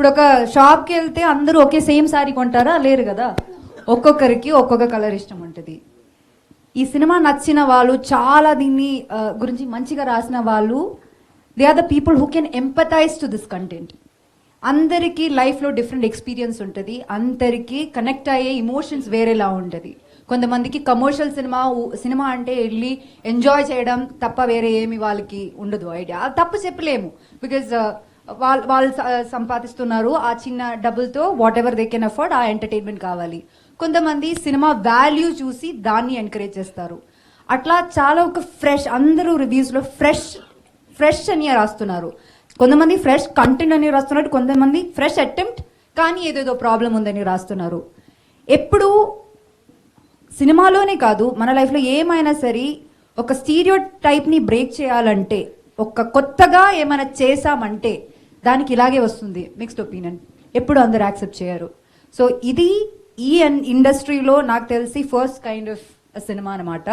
ఇప్పుడు ఒక షాప్కి వెళ్తే అందరూ ఒకే సేమ్ శారీ కొంటారా? లేరు కదా. ఒక్కొక్కరికి ఒక్కొక్క కలర్ ఇష్టం ఉంటుంది. ఈ సినిమా నచ్చిన వాళ్ళు చాలా దీన్ని గురించి మంచిగా రాసిన వాళ్ళు they are the people who can empathize to this content. అందరికీ లైఫ్లో డిఫరెంట్ ఎక్స్పీరియన్స్ ఉంటుంది. అందరికీ కనెక్ట్ అయ్యే ఇమోషన్స్ వేరేలా ఉంటుంది. కొంతమందికి కమర్షియల్ సినిమా సినిమా అంటే వెళ్ళి ఎంజాయ్ చేయడం తప్ప వేరే ఏమి వాళ్ళకి ఉండదు ఐడియా. తప్పు చెప్పలేము. బికాజ్ వాళ్ళు వాళ్ళు సంపాదిస్తున్నారు ఆ చిన్న డబ్బులతో whatever they can afford ఆ ఎంటర్టైన్మెంట్ కావాలి. కొంతమంది సినిమా వాల్యూ చూసి దాన్ని ఎంకరేజ్ చేస్తారు. అట్లా చాలా ఒక ఫ్రెష్ అందరూ రివ్యూస్లో ఫ్రెష్ ఫ్రెష్ అని రాస్తున్నారు. కొంతమంది ఫ్రెష్ కంటెంట్ అని రాస్తున్నారు కొంతమంది ఫ్రెష్ అటెంప్ట్ కానీ ఏదేదో ప్రాబ్లం ఉందని రాస్తున్నారు. ఎప్పుడు సినిమాలోనే కాదు మన లైఫ్లో ఏమైనా సరే ఒక స్టీరియో టైప్ని బ్రేక్ చేయాలంటే ఒక కొత్తగా ఏమైనా చేసామంటే దానికి ఇలాగే వస్తుంది మిక్స్డ్ ఒపీనియన్ ఎప్పుడు అందరు యాక్సెప్ట్ చేయరు. సో ఇది ఈ ఇండస్ట్రీలో నాకు తెలిసి ఫస్ట్ కైండ్ ఆఫ్ సినిమా అనమాట